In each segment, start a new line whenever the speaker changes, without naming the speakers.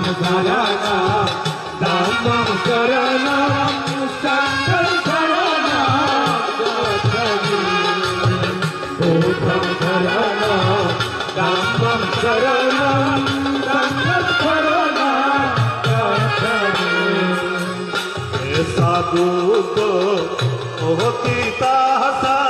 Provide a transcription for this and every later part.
নাম শরণা রাম নাম শরণা রাম শঙ্কর শরণা ও রাম শরণা রাম নাম শরণা শঙ্কর শরণা
সাধু তো ওহ পিতা হসা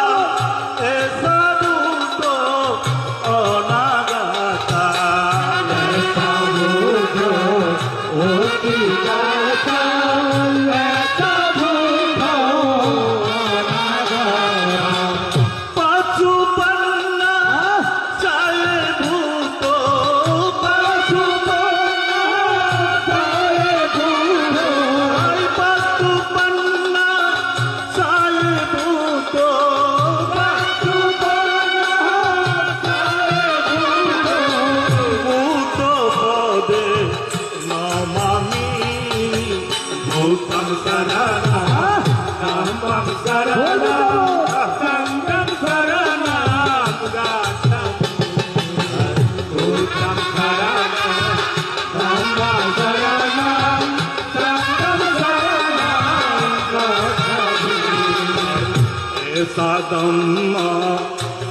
sadamma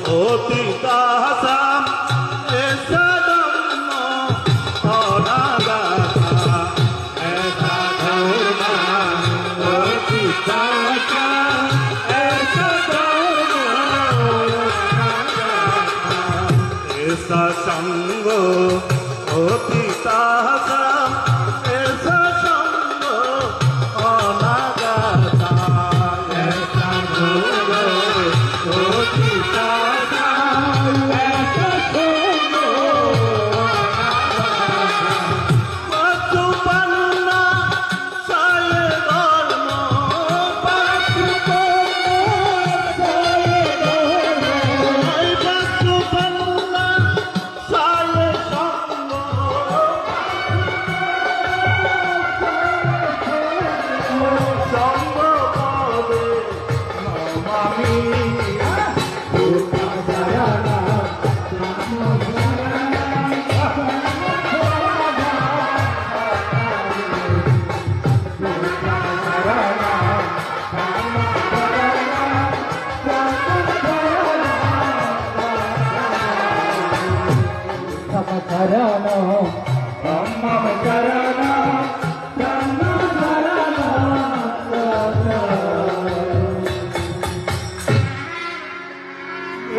oti dasa e sadamma ora dasa
e sadamma oti dasa
সঙ্গ ও পিতা
शरण ब्रह्म शरण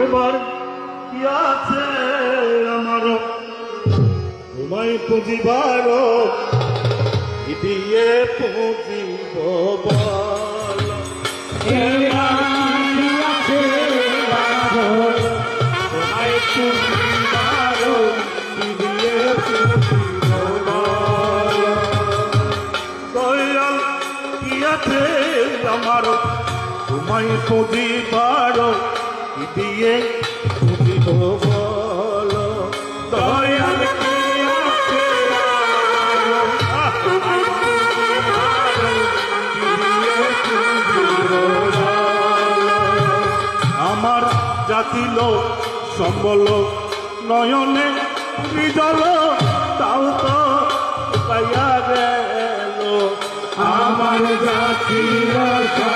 এবার কি আছে আমার তোমায় পুঁজিবার দিয়ে পুঁজিব বল তোমায় পুঁজিবার আমার তোমায় পুঁজিবার দিয়ে পুঁজিব বল দয়াল। আমার জাতিল সম্বল নয়নে বিজল তাও তো
আমার নয়নে